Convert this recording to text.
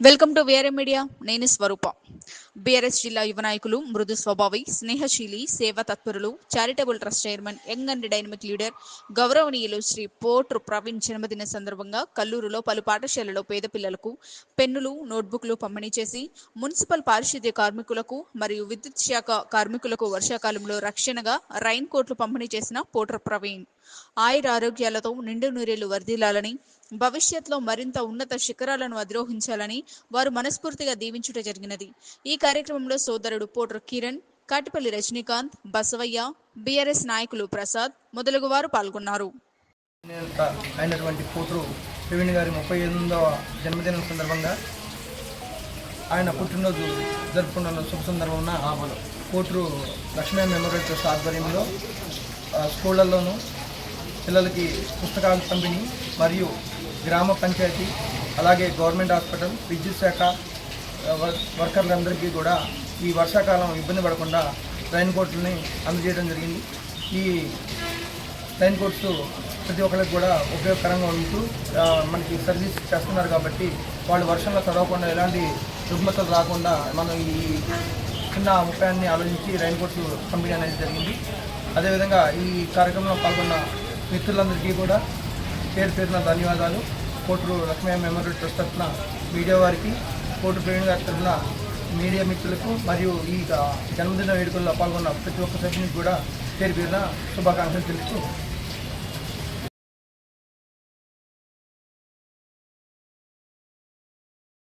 Welcome to వేరే media నేను స్వరూప. BRS జిల్లా యువ నాయకులు మృదు స్వభావి స్నేహశీలి సేవా తత్పరులు charitable trust chairman young and dynamic leader గౌరవనీయులు శ్రీ పోట్రు ప్రవీణ్ జన్మదిన సందర్భంగా కల్లూరులో పలు పాఠశాలలో పేద పిల్లలకు పెన్నులు నోట్బుక్లు పంపిణీ చేసి మున్సిపల్ పారిశుద్ధ్య కార్మికులకు మరియు విద్యుత్ శాఖ కార్మికులకు వర్షాకాలంలో రక్షణగా రైన్ కోట్లు పంపిణీ చేసిన పోట్రు ప్రవీణ్. ఆయుర ఆరోగ్యాలతో నిండు నూరేళ్ళు వర్ధిల్లాలని భవిష్యత్తులో మరింత ఉన్నత శిఖరాలను అధిరోహించాలని వారు మనస్ఫూర్తిగా దీవించుట జరిగినది. ఈ కార్యక్రమంలో సోదరుడు పోట్రు కిరణ్ కాటిపల్లి రజనీకాంత్ బసవయ్య బీఆర్ఎస్ నాయకులు ప్రసాద్ మొదలగు వారు పాల్గొన్నారు. నేత అయినటువంటి కూతురు ప్రవీణ్ గారి ముప్పై ఎనిమిదవ జన్మదినం సందర్భంగా ఆయన పుట్టినరోజు జరుపుకున్న శుభ సందర్భంన కూతురు లక్ష్మీ మెమోరియల్ ట్రస్ట్ ఆధ్వర్యంలో స్కూళ్ళల్లోనూ పిల్లలకి పుస్తకాలు పంపిణీ మరియు గ్రామ పంచాయతీ అలాగే గవర్నమెంట్ హాస్పిటల్ విద్యుత్ శాఖ వర్- వర్కర్లందరికీ కూడా ఈ వర్షాకాలం ఇబ్బంది పడకుండా రైన్ కోట్లని అందజేయడం జరిగింది. ఈ రైన్ కోట్స్ ప్రతి ఒక్కరికి కూడా ఉపయోగకరంగా ఉంటూ మనకి సర్వీస్ చేస్తున్నారు కాబట్టి వాళ్ళు వర్షంలో చదవకుండా ఎలాంటి రుగ్మతలు రాకుండా మనం ఈ చిన్న ఉపాయాన్ని ఆలోచించి రైన్ కోట్స్ పంపిణీ అనేది జరిగింది. అదేవిధంగా ఈ కార్యక్రమంలో పాల్గొన్న మిత్రులందరికీ కూడా పేరు పేరున ధన్యవాదాలు. కోటూరు లక్ష్మీ మెమోరియల్ ట్రస్ట్ తరఫున మీడియా వారికి కోటూరు ప్రవీణ్ గారి తరఫున మీడియా మిత్రులకు మరియు ఈ జన్మదిన వేడుకల్లో పాల్గొన్న ప్రతి ఒక్క సభ్యునికి కూడా పేరు పేరున శుభాకాంక్షలు తెలుస్తూ